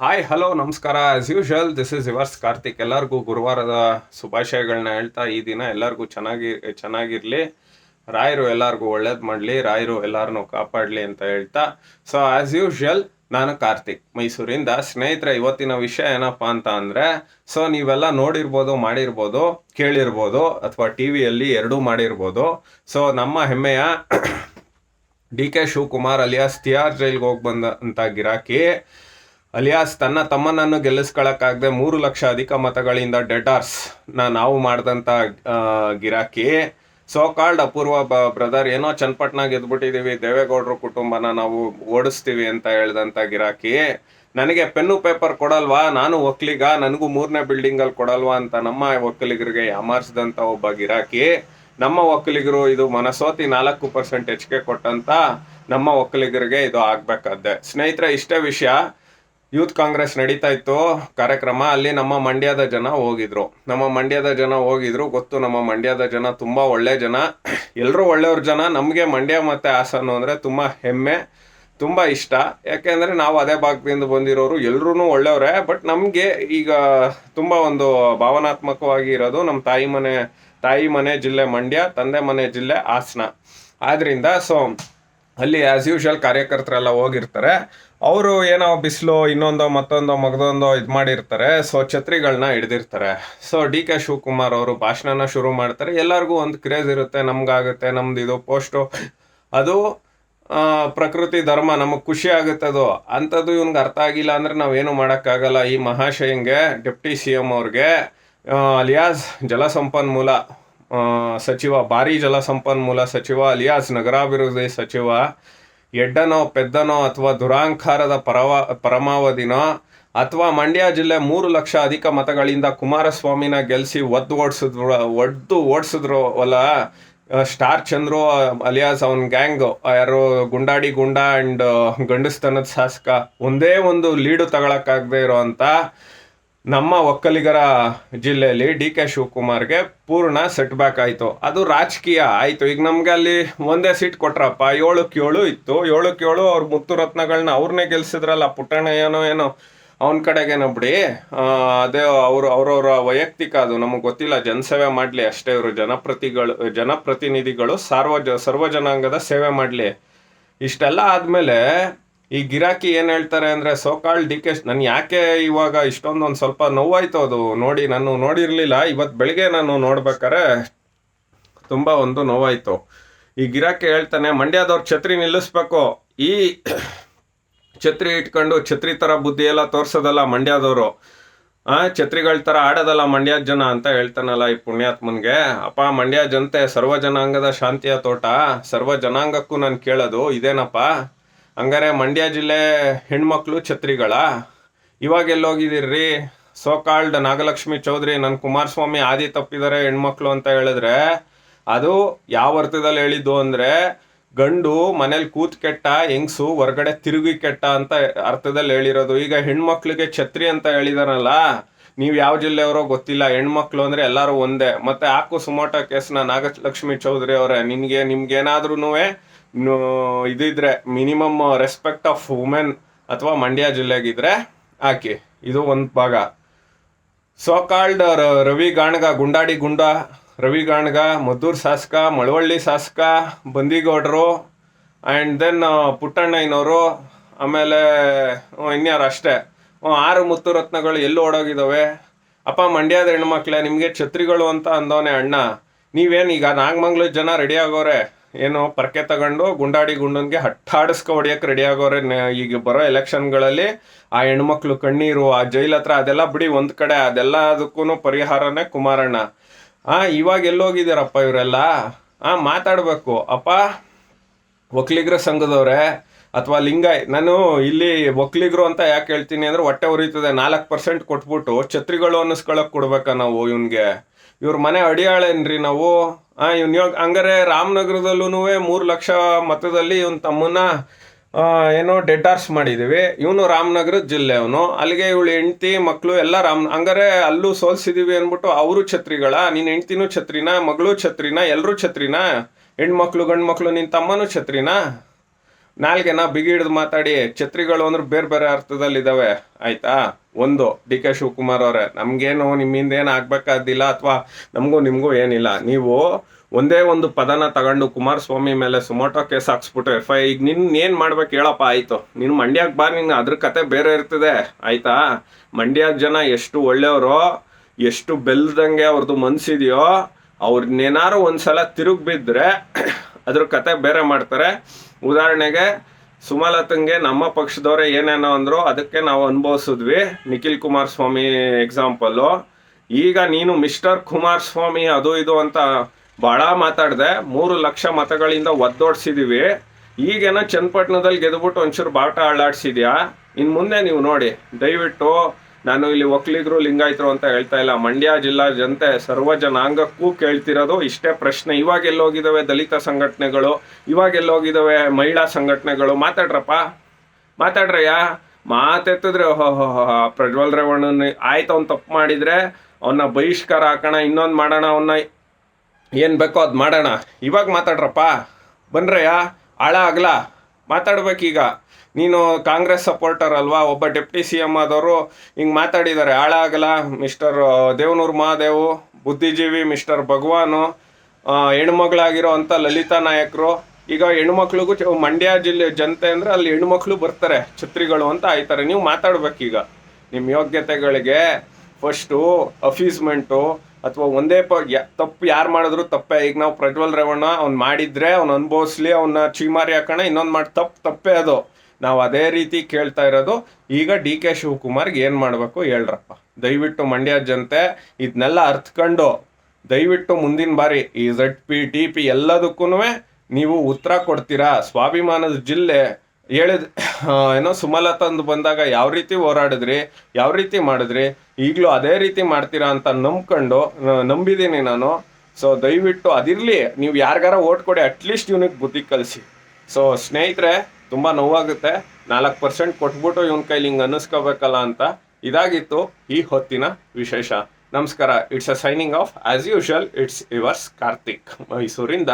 Hi hello ನಮಸ್ಕಾರ. As usual this is yours Karthik ಎಲ್ಲರಿಗೂ ಗುರುವಾರದ ಶುಭಾಶಯಗಳನ್ನ ಹೇಳ್ತಾ ಈ ದಿನ ಎಲ್ಲರಿಗೂ ಚೆನ್ನಾಗಿ, ಚೆನ್ನಾಗಿರಲಿ. ರಾಯರು ಎಲ್ಲರಿಗೂ ಒಳ್ಳೇದು ಮಾಡಲಿ, ರಾಯರು ಎಲ್ಲರನ್ನು ಕಾಪಾಡಲಿ ಅಂತ ಹೇಳ್ತಾ. ಸೊ ಆಸ್ ಯೂಶಲ್ ನಾನು ಕಾರ್ತಿಕ್, ಮೈಸೂರಿಂದ. ಸ್ನೇಹಿತರೆ, ಇವತ್ತಿನ ವಿಷಯ ಏನಪ್ಪ ಅಂತ ಅಂದರೆ ಸೊ ನೀವೆಲ್ಲ ನೋಡಿರ್ಬೋದು, ಮಾಡಿರ್ಬೋದು, ಕೇಳಿರ್ಬೋದು, ಅಥವಾ ಟಿ ವಿಯಲ್ಲಿ ಎರಡೂ ಮಾಡಿರ್ಬೋದು. ಸೊ ನಮ್ಮ ಹೆಮ್ಮೆಯ D K Shivakumar alias Tihar ಜೈಲ್ಗೆ ಹೋಗಿ ಬಂದಂಥ ಗಿರಾಕಿ ಅಲಿಯಾಸ್ ತನ್ನ ತಮ್ಮನನ್ನು ಗೆಲ್ಲಿಸ್ಕೊಳ್ಳೋಕ್ಕಾಗದೆ ಮೂರು ಲಕ್ಷ ಅಧಿಕ ಮತಗಳಿಂದ ಡೆಟಾರ್ಸ್ನ ನಾವು ಮಾಡಿದಂಥ ಗಿರಾಕಿ. ಸೋ ಕಾಲ್ಡ್ ಅಪೂರ್ವ ಬ ಬ್ರದರ್ ಏನೋ ಚನ್ನಪಟ್ಟಣ ಗೆದ್ಬಿಟ್ಟಿದ್ದೀವಿ ದೇವೇಗೌಡರು ಕುಟುಂಬನ ನಾವು ಓಡಿಸ್ತೀವಿ ಅಂತ ಹೇಳ್ದಂಥ ಗಿರಾಕಿ. ನನಗೆ ಪೆನ್ನು ಪೇಪರ್ ಕೊಡಲ್ವಾ? ನಾನು ಒಕ್ಕಲಿಗ. ನನಗೂ ಮೂರನೇ ಬಿಲ್ಡಿಂಗಲ್ಲಿ ಕೊಡಲ್ವಾ ಅಂತ ನಮ್ಮ ಒಕ್ಕಲಿಗರಿಗೆ ಯಾಮಾರಿಸಿದಂಥ ಒಬ್ಬ ಗಿರಾಕಿ. ನಮ್ಮ ಒಕ್ಕಲಿಗರು ಇದು ಮನಸೋತಿ ನಾಲ್ಕು ಪರ್ಸೆಂಟ್ ಹೆಚ್ಚಿಗೆ ಕೊಟ್ಟಂತ ನಮ್ಮ ಒಕ್ಕಲಿಗರಿಗೆ ಇದು ಆಗ್ಬೇಕಾದ್ದೆ. ಸ್ನೇಹಿತರೆ, ಇಷ್ಟೇ ವಿಷಯ. ಯೂತ್ ಕಾಂಗ್ರೆಸ್ ನಡೀತಾ ಇತ್ತು ಕಾರ್ಯಕ್ರಮ, ಅಲ್ಲಿ ನಮ್ಮ ಮಂಡ್ಯದ ಜನ ಹೋಗಿದ್ರು. ನಮ್ಮ ಮಂಡ್ಯದ ಜನ ಹೋಗಿದ್ರು, ಗೊತ್ತು ನಮ್ಮ ಮಂಡ್ಯದ ಜನ ತುಂಬ ಒಳ್ಳೆ ಜನ. ಎಲ್ಲರೂ ಒಳ್ಳೆಯವ್ರ ಜನ, ನಮಗೆ ಮಂಡ್ಯ ಮತ್ತು ಹಾಸನ ಅಂದರೆ ತುಂಬ ಹೆಮ್ಮೆ, ತುಂಬ ಇಷ್ಟ. ಯಾಕೆಂದರೆ ನಾವು ಅದೇ ಭಾಗದಿಂದ ಬಂದಿರೋರು ಎಲ್ಲರೂ ಒಳ್ಳೆಯವರೇ, ಬಟ್ ನಮಗೆ ಈಗ ತುಂಬ ಒಂದು ಭಾವನಾತ್ಮಕವಾಗಿ ಇರೋದು ನಮ್ಮ ತಾಯಿ ಮನೆ ತಾಯಿ ಮನೆ ಜಿಲ್ಲೆ ಮಂಡ್ಯ, ತಂದೆ ಮನೆ ಜಿಲ್ಲೆ ಹಾಸನ. ಆದ್ದರಿಂದ ಸೊ ಅಲ್ಲಿ ಆ್ಯಸ್ ಯೂಶಲ್ ಕಾರ್ಯಕರ್ತರೆಲ್ಲ ಹೋಗಿರ್ತಾರೆ. ಅವರು ಏನೋ ಬಿಸಿಲು, ಇನ್ನೊಂದೋ, ಮತ್ತೊಂದೋ, ಮಗದೊಂದೋ ಇದು ಮಾಡಿರ್ತಾರೆ. ಸೊ ಛತ್ರಿಗಳನ್ನ ಹಿಡ್ದಿರ್ತಾರೆ. ಸೊ ಡಿ ಕೆ ಶಿವಕುಮಾರ್ ಅವರು ಭಾಷಣನ ಶುರು ಮಾಡ್ತಾರೆ. ಎಲ್ಲರಿಗೂ ಒಂದು ಕ್ರೇಜ್ ಇರುತ್ತೆ. ನಮ್ಗಾಗುತ್ತೆ, ನಮ್ದು ಇದು ಪೋಸ್ಟು. ಅದು ಪ್ರಕೃತಿ ಧರ್ಮ, ನಮಗೆ ಖುಷಿ ಆಗುತ್ತೆ ಅದು. ಅಂಥದ್ದು ಇವ್ನಿಗೆ ಅರ್ಥ ಆಗಿಲ್ಲ ಅಂದರೆ ನಾವೇನು ಮಾಡೋಕ್ಕಾಗಲ್ಲ. ಈ ಮಹಾಶಯಂಗೆ, ಡೆಪ್ಟಿ ಸಿ ಎಂ ಅವ್ರಿಗೆ ಅಲಿಯಾಸ್ ಜಲಸಂಪನ್ಮೂಲ ಸಚಿವ, ಭಾರಿ ಜಲಸಂಪನ್ಮೂಲ ಸಚಿವ, ಅಲಿಯಾಸ್ ನಗರಾಭಿವೃದ್ಧಿ ಸಚಿವ ಎಡ್ಡನೋ, ಪೆದ್ದನೋ ಅಥವಾ ದುರಾಂಕಾರದ ಪರವ, ಪರಮಾವಧಿನೋ ಅಥವಾ ಮಂಡ್ಯ ಜಿಲ್ಲೆ ಮೂರು ಲಕ್ಷ ಅಧಿಕ ಮತಗಳಿಂದ ಕುಮಾರಸ್ವಾಮಿನ ಗೆಲ್ಲಿಸಿ ಒದ್ದು ಓಡಿಸಿದ್ರು ಒದ್ದು ಓಡಿಸಿದ್ರು ಅಲ್ಲ ಸ್ಟಾರ್ ಚಂದ್ರು ಅಲಿಯಾಸ್ ಅವನ್ ಗ್ಯಾಂಗ್, ಯಾರು ಗುಂಡಾಡಿ ಗುಂಡ ಅಂಡ್ ಗಂಡಸ್ತನದ ಶಾಸಕ, ಒಂದೇ ಒಂದು ಲೀಡು ತಗೊಳಕ್ಕಾಗದೆ ಇರೋಂಥ ನಮ್ಮ ಒಕ್ಕಲಿಗರ ಜಿಲ್ಲೆಯಲ್ಲಿ ಡಿ ಕೆ ಶಿವಕುಮಾರ್ಗೆ ಪೂರ್ಣ ಸೆಟ್ ಬ್ಯಾಕ್ ಆಯಿತು. ಅದು ರಾಜಕೀಯ ಆಯಿತು. ಈಗ ನಮಗೆ ಅಲ್ಲಿ ಒಂದೇ ಸೀಟ್ ಕೊಟ್ರಪ್ಪ. ಏಳಕ್ಕೆ ಏಳು ಇತ್ತು. ಏಳಕ್ಕೆ ಏಳು ಅವ್ರ ಮುತ್ತು ರತ್ನಗಳನ್ನ ಅವ್ರನ್ನೇ ಗೆಲ್ಸಿದ್ರಲ್ಲ, ಪುಟ್ಟಣ್ಣ ಏನೋ ಏನೋ, ಅವನ ಕಡೆಗೇನೋ ಬಿಡಿ. ಅದೇ ಅವರು, ಅವ್ರವ್ರ ವೈಯಕ್ತಿಕ ಅದು. ನಮಗೆ ಗೊತ್ತಿಲ್ಲ, ಜನಸೇವೆ ಮಾಡಲಿ ಅಷ್ಟೇ ಇವರು. ಜನಪ್ರತಿಗಳು, ಜನಪ್ರತಿನಿಧಿಗಳು ಸಾರ್ವಜ, ಸರ್ವಜನಾಂಗದ ಸೇವೆ ಮಾಡಲಿ. ಇಷ್ಟೆಲ್ಲ ಆದಮೇಲೆ ಈ ಗಿರಾಕಿ ಏನು ಹೇಳ್ತಾರೆ ಅಂದರೆ ಸೋಕಾಳ್ ಡಿ ಕೆ ನಾನು ಯಾಕೆ ಇವಾಗ ಇಷ್ಟೊಂದು ಒಂದು ಸ್ವಲ್ಪ ನೋವಾಯ್ತು ಅದು ನೋಡಿ, ನಾನು ನೋಡಿರಲಿಲ್ಲ. ಇವತ್ತು ಬೆಳಿಗ್ಗೆ ನಾನು ನೋಡ್ಬೇಕಾರೆ ತುಂಬ ಒಂದು ನೋವಾಯಿತು. ಈ ಗಿರಾಕಿ ಹೇಳ್ತಾನೆ, ಮಂಡ್ಯದವ್ರು ಛತ್ರಿ ನಿಲ್ಲಿಸ್ಬೇಕು. ಈ ಛತ್ರಿ ಇಟ್ಕೊಂಡು ಛತ್ರಿ ಥರ ಬುದ್ಧಿ ಎಲ್ಲ ತೋರಿಸೋದಲ್ಲ ಮಂಡ್ಯದವರು. ಆ, ಛತ್ರಿಗಳ ಥರ ಆಡೋದಲ್ಲ ಮಂಡ್ಯದ ಜನ ಅಂತ ಹೇಳ್ತಾನಲ್ಲ ಈ ಪುಣ್ಯಾತ್ಮನ್ಗೆ. ಅಪ್ಪ, ಮಂಡ್ಯ ಜನತೆ ಸರ್ವ ಜನಾಂಗದ ಶಾಂತಿಯ ತೋಟ. ಸರ್ವ ಜನಾಂಗಕ್ಕೂ ನಾನು ಕೇಳೋದು, ಇದೇನಪ್ಪ? ಹಂಗಾರೆ ಮಂಡ್ಯ ಜಿಲ್ಲೆ ಹೆಣ್ಮಕ್ಳು ಛತ್ರಿಗಳ. ಇವಾಗ ಎಲ್ಲೋಗಿದ್ದೀರ್ರಿ? ಸೋ ಕಾಲ್ಡ್ ನಾಗಲಕ್ಷ್ಮಿ ಚೌಧರಿ ನನ್ನ ಕುಮಾರಸ್ವಾಮಿ ಆದಿ ತಪ್ಪಿದ್ದಾರೆ ಹೆಣ್ಮಕ್ಳು ಅಂತ ಹೇಳಿದ್ರೆ, ಅದು ಯಾವ ಅರ್ಥದಲ್ಲಿ ಹೇಳಿದ್ದು ಅಂದರೆ, ಗಂಡು ಮನೇಲಿ ಕೂತ್ ಕೆಟ್ಟ, ಹೆಂಗ್ಸು ಹೊರಗಡೆ ತಿರುಗಿ ಕೆಟ್ಟ ಅಂತ ಅರ್ಥದಲ್ಲಿ ಹೇಳಿರೋದು. ಈಗ ಹೆಣ್ಮಕ್ಳಿಗೆ ಛತ್ರಿ ಅಂತ ಹೇಳಿದಾರಲ್ಲ, ನೀವು ಯಾವ ಜಿಲ್ಲೆಯವರೋ ಗೊತ್ತಿಲ್ಲ, ಹೆಣ್ಮಕ್ಳು ಅಂದರೆ ಎಲ್ಲರೂ ಒಂದೇ. ಮತ್ತೆ ಹಾಕು ಸುಮೋಟೋ ಕೇಸ್ನ ನಾಗಲಕ್ಷ್ಮಿ ಚೌಧರಿ ಅವರೇ, ನಿನ್ಗೆ ನಿಮ್ಗೇನಾದ್ರೂ ಇದಿದ್ರೆ ಮಿನಿಮಮ್ ರೆಸ್ಪೆಕ್ಟ್ ಆಫ್ ವುಮೆನ್ ಅಥವಾ ಮಂಡ್ಯ ಜಿಲ್ಲೆಗಿದ್ರೆ ಆಕೆ. ಇದು ಒಂದು ಭಾಗ. ಸೋ ಕಾಲ್ಡ್ ರವಿ ಗಾಣಗ, ಗುಂಡಾಡಿ ಗುಂಡ, ರವಿ ಗಾಣಗ, ಮದ್ದೂರ್ ಶಾಸಕ, ಮಳವಳ್ಳಿ ಶಾಸಕ, ಬಂದಿಗೌಡರು ಆ್ಯಂಡ್ ದೆನ್ ಪುಟ್ಟಣ್ಣಯ್ಯನವರು, ಆಮೇಲೆ ಇನ್ಯಾರು ಅಷ್ಟೇ. ಆರು ಮುತ್ತು ರತ್ನಗಳು ಎಲ್ಲೂ ಓಡೋಗಿದ್ದಾವೆ ಅಪ್ಪ, ಮಂಡ್ಯದ ಹೆಣ್ಮಕ್ಳೆ ನಿಮಗೆ ಛತ್ರಿಗಳು ಅಂತ ಅಂದವನೇ ಅಣ್ಣ. ನೀವೇನು ಈಗ ನಾಗಮಂಗ್ಳೂರು ಜನ ರೆಡಿ ಆಗೋರೆ? ಏನು ಪರಕೆ ತಗೊಂಡು ಗುಂಡಾಡಿ ಗುಂಡನ್ಗೆ ಹಟ್ಟಾಡಿಸ್ಕೊ ಹೊಡಿಯಕ್ಕೆ ರೆಡಿ ಆಗೋರೆ. ಈಗ ಬರೋ ಎಲೆಕ್ಷನ್ಗಳಲ್ಲಿ ಆ ಹೆಣ್ಮಕ್ಳು ಕಣ್ಣೀರು, ಆ ಜೈಲ್ ಹತ್ರ ಅದೆಲ್ಲ ಬಿಡಿ ಒಂದ್ ಕಡೆ. ಅದೆಲ್ಲ ಅದಕ್ಕೂ ಪರಿಹಾರನೇ ಕುಮಾರಣ್ಣ. ಆ, ಇವಾಗ ಎಲ್ಲೋಗಿದ್ದೀರಪ್ಪ ಇವರೆಲ್ಲ? ಆ, ಮಾತಾಡ್ಬೇಕು. ಅಪ್ಪ ಒಕ್ಲಿಗ್ರ ಸಂಘದವ್ರೆ ಅಥವಾ ಲಿಂಗಾಯ್, ನಾನು ಇಲ್ಲಿ ಒಕ್ಲಿಗ್ರು ಅಂತ ಯಾಕೆ ಹೇಳ್ತೀನಿ ಅಂದ್ರೆ ಹೊಟ್ಟೆ ಉರಿತದೆ. ನಾಲ್ಕು ಪರ್ಸೆಂಟ್ ಕೊಟ್ಬಿಟ್ಟು ಛತ್ರಿಗಳು ಅನ್ನಿಸ್ಕೊಳಕ್ ಕೊಡ್ಬೇಕಾ ನಾವು ಇವನ್ಗೆ. ಇವ್ರ ಮನೆ ಅಡಿಯಾಳೇನ್ರಿ ನಾವು? ಆ, ಇವ್ನ ಇವಾಗ ಹಂಗಾರೆ ರಾಮನಗರದಲ್ಲೂ ಮೂರು ಲಕ್ಷ ಮತದಲ್ಲಿ ಇವನ್ ತಮ್ಮನ್ನ ಏನೋ ಡೆಟಾರ್ಸ್ ಮಾಡಿದೀವಿ. ಇವನು ರಾಮನಗರದ ಜಿಲ್ಲೆ ಅವನು. ಅಲ್ಲಿಗೆ ಇವಳು ಹೆಂಡತಿ ಮಕ್ಕಳು ಎಲ್ಲ ರಾಮ್, ಹಂಗಾರೆ ಅಲ್ಲೂ ಸೋಲ್ಸಿದೀವಿ ಅಂದ್ಬಿಟ್ಟು ಅವರು ಛತ್ರಿಗಳ ನಿನ್ನ ಹೆಂಡ್ತಿನೂ ಛತ್ರಿನ, ಮಗಳು ಛತ್ರಿನ ಎಲ್ಲರೂ ಛತ್ರಿನ? ಹೆಣ್ಮಕ್ಳು ಗಂಡು ಮಕ್ಕಳು ನಿನ್ನ ತಮ್ಮನೂ ಛತ್ರಿನ? ನಾಲ್ಗೆನ ಬಿಗಿ ಹಿಡಿದು ಮಾತಾಡಿ, ಛತ್ರಿಗಳು ಅಂದ್ರೆ ಬೇರೆ ಬೇರೆ ಅರ್ಥದಲ್ಲಿ ಇದಾವೆ ಆಯ್ತಾ? ಒಂದು, ಡಿ ಕೆ ಶಿವಕುಮಾರ್ ಅವರೇ, ನಮ್ಗೇನು ನಿಮ್ಮಿಂದ ಏನು ಆಗ್ಬೇಕಾದಿಲ್ಲ ಅಥವಾ ನಮಗೂ ನಿಮಗೂ ಏನಿಲ್ಲ. ನೀವು ಒಂದೇ ಒಂದು ಪದನ ತಗೊಂಡು ಕುಮಾರಸ್ವಾಮಿ ಮೇಲೆ ಸುಮೋಟೋ ಕೇಸ್ ಹಾಕ್ಸ್ಬಿಟ್ರೆ ಫೈ ಈಗ ನಿನ್ ಏನ್ ಮಾಡ್ಬೇಕು ಹೇಳಪ್ಪ, ಆಯ್ತು. ನೀನು ಮಂಡ್ಯಕ್ಕೆ ಬಾರ್ ನಿನ್ ಅದ್ರ ಕತೆ ಬೇರೆ ಇರ್ತದೆ. ಆಯ್ತಾ? ಮಂಡ್ಯದ ಜನ ಎಷ್ಟು ಒಳ್ಳೆಯವರು, ಎಷ್ಟು ಬೆಲ್ದಂಗೆ ಅವ್ರದ್ದು ಮನ್ಸಿದೆಯೋ ಅವ್ರನ್ನೇನಾರು ಒಂದ್ಸಲ ತಿರುಗಿ ಬಿದ್ದರೆ ಅದ್ರ ಕತೆ ಬೇರೆ ಮಾಡ್ತಾರೆ. ಉದಾಹರಣೆಗೆ, ಸುಮಲತಂಗೆ ನಮ್ಮ ಪಕ್ಷದವರೇ ಏನೇನೋ ಅಂದ್ರು ಅದಕ್ಕೆ ನಾವು ಅನುಭವಿಸಿದ್ವಿ. ನಿಖಿಲ್ ಕುಮಾರಸ್ವಾಮಿ ಎಕ್ಸಾಂಪಲ್ಲು ಈಗ ನೀನು ಮಿಸ್ಟರ್ ಕುಮಾರಸ್ವಾಮಿ ಅದು ಇದು ಅಂತ ಭಾಳ ಮಾತಾಡಿದೆ, ಮೂರು ಲಕ್ಷ ಮತಗಳಿಂದ ಒದ್ದೋಡ್ಸಿದ್ದೀವಿ ಈಗೇನೋ ಚನ್ನಪಟ್ಟಣದಲ್ಲಿ ಗೆದ್ಬಿಟ್ಟು ಒಂಚೂರು ಬಾಟ ಅಳ್ಳಾಡ್ಸಿದ್ಯಾ ಇನ್ನು ಮುಂದೆ ನೀವು ನೋಡಿ, ದಯವಿಟ್ಟು ನಾನು ಇಲ್ಲಿ ಒಕ್ಕಲಿಗರು ಲಿಂಗಾಯತರು ಅಂತ ಹೇಳ್ತಾ ಇಲ್ಲ. ಮಂಡ್ಯ ಜಿಲ್ಲಾ ಜನತೆ ಸರ್ವ ಜನಾಂಗಕ್ಕೂ ಕೇಳ್ತಿರೋದು ಇಷ್ಟೇ ಪ್ರಶ್ನೆ. ಇವಾಗ ಎಲ್ಲೋಗಿದ್ದಾವೆ ದಲಿತ ಸಂಘಟನೆಗಳು, ಇವಾಗ ಎಲ್ಲೋಗಿದ್ದಾವೆ ಮಹಿಳಾ ಸಂಘಟನೆಗಳು. ಮಾತಾಡ್ರಪ್ಪ. ಮಾತಾಡ್ರಯ್ಯ. ಮಾತೆತ್ತಿದ್ರೆ, ಹೋ ಹೋ ಪ್ರಜ್ವಲ್ ರೇವಣ್ಣನ ಆಯ್ತು, ಅವ್ನು ತಪ್ಪು ಮಾಡಿದ್ರೆ ಅವನ್ನ ಬಹಿಷ್ಕಾರ ಹಾಕೋಣ, ಇನ್ನೊಂದು ಮಾಡೋಣ ಅವನ್ನ ಏನು ಬೇಕೋ ಅದು ಮಾಡೋಣ. ಇವಾಗ ಮಾತಾಡ್ರಪ್ಪ. ಬನ್ರಯ್ಯ, ಆಳ ಆಗಲ್ಲ ಮಾತಾಡ್ಬೇಕೀಗ. ನೀನು ಕಾಂಗ್ರೆಸ್ ಸಪೋರ್ಟರ್ ಅಲ್ವಾ? ಒಬ್ಬ ಡೆಪ್ಟಿ ಸಿ ಎಂ ಆದವರು ಹಿಂಗೆ ಮಾತಾಡಿದ್ದಾರೆ ಹಾಳಾಗಲ್ಲ ಮಿಸ್ಟರ್ ದೇವನೂರು ಮಹಾದೇವು, ಬುದ್ಧಿಜೀವಿ ಮಿಸ್ಟರ್ ಭಗವಾನು ಹೆಣ್ಮಗಳಾಗಿರೋ ಅಂಥ ಲಲಿತಾ ನಾಯಕರು. ಈಗ ಹೆಣ್ಮಕ್ಳಿಗೂ ಮಂಡ್ಯ ಜಿಲ್ಲೆ ಜನತೆ ಅಂದರೆ ಅಲ್ಲಿ ಹೆಣ್ಮಕ್ಳು ಬರ್ತಾರೆ, ಛತ್ರಿಗಳು ಅಂತ ಆಯ್ತಾರೆ. ನೀವು ಮಾತಾಡ್ಬೇಕೀಗ. ನಿಮ್ಮ ಯೋಗ್ಯತೆಗಳಿಗೆ ಫಸ್ಟು ಅಫೀಸ್ಮೆಂಟು ಅಥವಾ ಒಂದೇ ಪ ತಪ್ಪು ಯಾರು ಮಾಡಿದ್ರು ತಪ್ಪೇ. ಈಗ ನಾವು ಪ್ರಜ್ವಲ್ ರೇವಣ್ಣ, ಅವ್ನು ಮಾಡಿದ್ರೆ ಅವ್ನು ಅನುಭವಿಸ್ಲಿ ಅವನ್ನ ಚೀಮಾರಿ ಹಾಕೋಣ, ಇನ್ನೊಂದು ಮಾಡಿ ತಪ್ಪು ತಪ್ಪೇ ಅದು. ನಾವು ಅದೇ ರೀತಿ ಕೇಳ್ತಾ ಇರೋದು. ಈಗ ಡಿ ಕೆ ಶಿವಕುಮಾರ್ಗೆ ಏನು ಮಾಡಬೇಕು ಹೇಳ್ರಪ್ಪ. ದಯವಿಟ್ಟು ಮಂಡ್ಯ ಜನತೆ ಇದನ್ನೆಲ್ಲ ಅರ್ಥಕೊಂಡು ದಯವಿಟ್ಟು ಮುಂದಿನ ಬಾರಿ ಈ ಝಡ್ ಪಿ ಟಿ ಪಿ ಎಲ್ಲದಕ್ಕೂ ನೀವು ಉತ್ತರ ಕೊಡ್ತೀರಾ? ಸ್ವಾಭಿಮಾನದ ಜಿಲ್ಲೆ ಹೇಳಿದ ಏನೋ ಸುಮಲತಂದು ಬಂದಾಗ ಯಾವ ರೀತಿ ಹೋರಾಡಿದ್ರಿ, ಯಾವ ರೀತಿ ಮಾಡಿದ್ರಿ, ಈಗಲೂ ಅದೇ ರೀತಿ ಮಾಡ್ತೀರಾ ಅಂತ ನಂಬ್ಕೊಂಡು ನಂಬಿದ್ದೀನಿ ನಾನು. ಸೊ ದಯವಿಟ್ಟು ಅದಿರಲಿ, ನೀವು ಯಾರಿಗಾರ ಓಟ್ ಕೊಡಿ ಅಟ್ಲೀಸ್ಟ್ ಇವನಿಗೆ ಬುದ್ಧಿ ಕಲಿಸಿ. ಸೊ ಸ್ನೇಹಿತರೆ, ತುಂಬ ನೋವಾಗುತ್ತೆ. ನಾಲ್ಕು ಪರ್ಸೆಂಟ್ ಕೊಟ್ಬಿಟ್ಟು ಇವನ ಕೈಲಿ ಹಿಂಗೆ ಅನ್ನಿಸ್ಕೋಬೇಕಲ್ಲ ಅಂತ ಇದಾಗಿತ್ತು ಈ ಹೊತ್ತಿನ ವಿಶೇಷ. ನಮಸ್ಕಾರ it's a signing off as usual it's yours Karthik ಮೈಸೂರಿಂದ